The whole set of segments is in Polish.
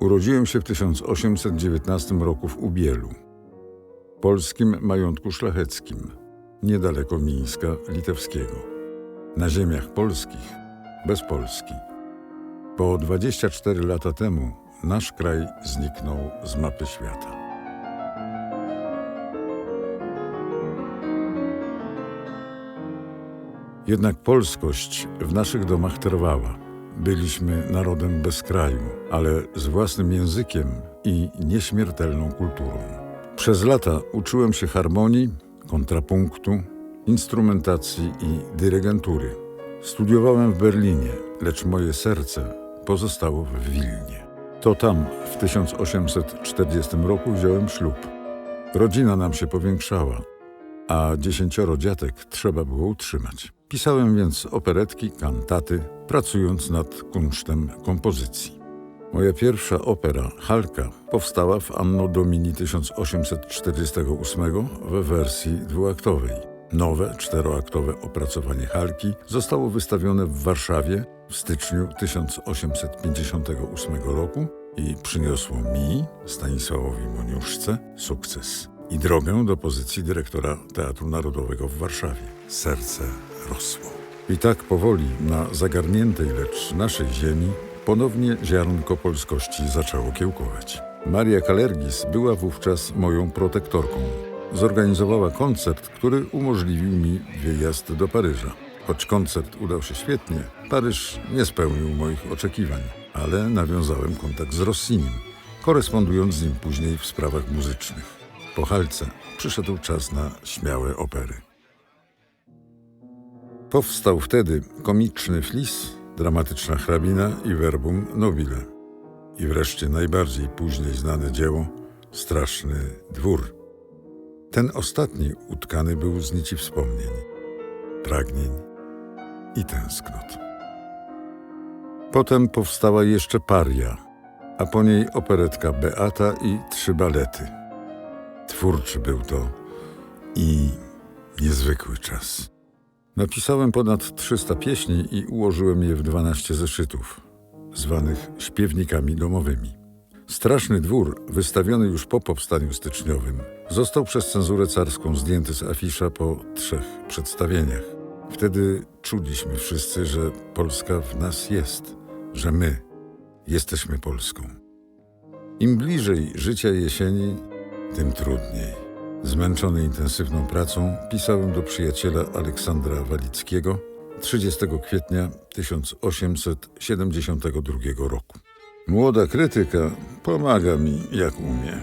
Urodziłem się w 1819 roku w Ubielu, polskim majątku szlacheckim, niedaleko Mińska Litewskiego. Na ziemiach polskich, bez Polski. Po 24 lata temu nasz kraj zniknął z mapy świata. Jednak polskość w naszych domach trwała. Byliśmy narodem bez kraju, ale z własnym językiem i nieśmiertelną kulturą. Przez lata uczyłem się harmonii, kontrapunktu, instrumentacji i dyrygentury. Studiowałem w Berlinie, lecz moje serce pozostało w Wilnie. To tam w 1840 roku wziąłem ślub. Rodzina nam się powiększała, a dziesięcioro dziatek trzeba było utrzymać. Pisałem więc operetki, kantaty, pracując nad kunsztem kompozycji. Moja pierwsza opera, Halka, powstała w Anno Domini 1848 we wersji dwuaktowej. Nowe, czteroaktowe opracowanie Halki zostało wystawione w Warszawie w styczniu 1858 roku i przyniosło mi, Stanisławowi Moniuszce, sukces i drogę do pozycji dyrektora Teatru Narodowego w Warszawie. Serce rosło. I tak powoli na zagarniętej, lecz naszej ziemi ponownie ziarnko polskości zaczęło kiełkować. Maria Kalergis była wówczas moją protektorką. Zorganizowała koncert, który umożliwił mi wyjazd do Paryża. Choć koncert udał się świetnie, Paryż nie spełnił moich oczekiwań, ale nawiązałem kontakt z Rossinim, korespondując z nim później w sprawach muzycznych. Po Halce przyszedł czas na śmiałe opery. Powstał wtedy komiczny flis, dramatyczna hrabina i verbum nobile. I wreszcie najbardziej później znane dzieło Straszny dwór. Ten ostatni utkany był z nici wspomnień, pragnień i tęsknot. Potem powstała jeszcze paria, a po niej operetka Beata i trzy balety. Twórczy był to i niezwykły czas. Napisałem ponad 300 pieśni i ułożyłem je w 12 zeszytów, zwanych śpiewnikami domowymi. Straszny dwór, wystawiony już po powstaniu styczniowym, został przez cenzurę carską zdjęty z afisza po trzech przedstawieniach. Wtedy czuliśmy wszyscy, że Polska w nas jest, że my jesteśmy Polską. Im bliżej życia jesieni, tym trudniej. Zmęczony intensywną pracą, pisałem do przyjaciela Aleksandra Walickiego 30 kwietnia 1872 roku. Młoda krytyka pomaga mi jak umie.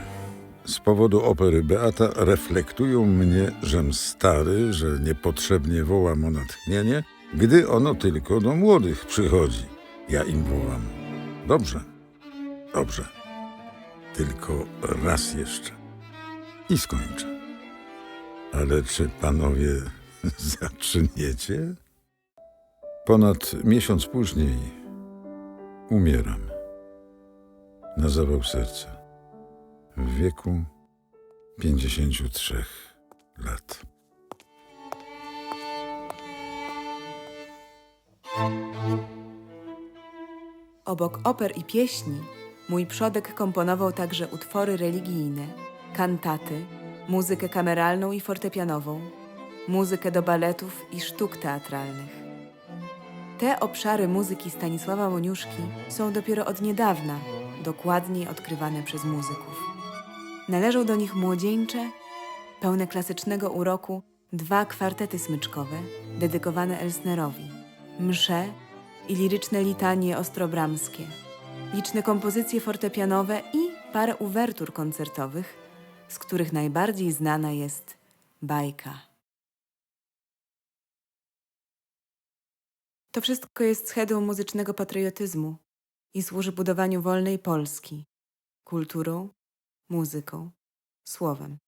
Z powodu opery Beata reflektują mnie, żem stary, że niepotrzebnie wołam o natchnienie, gdy ono tylko do młodych przychodzi. Ja im wołam. Dobrze, dobrze. Tylko raz jeszcze. I skończę. Ale czy panowie zaczniecie? Ponad miesiąc później umieram na zawał serca w wieku 53 lat. Obok oper i pieśni mój przodek komponował także utwory religijne, kantaty, muzykę kameralną i fortepianową, muzykę do baletów i sztuk teatralnych. Te obszary muzyki Stanisława Moniuszki są dopiero od niedawna dokładniej odkrywane przez muzyków. Należą do nich młodzieńcze, pełne klasycznego uroku dwa kwartety smyczkowe dedykowane Elsnerowi, msze i liryczne litanie ostrobramskie, liczne kompozycje fortepianowe i parę uwertur koncertowych, z których najbardziej znana jest bajka. To wszystko jest schedą muzycznego patriotyzmu i służy budowaniu wolnej Polski kulturą, muzyką, słowem.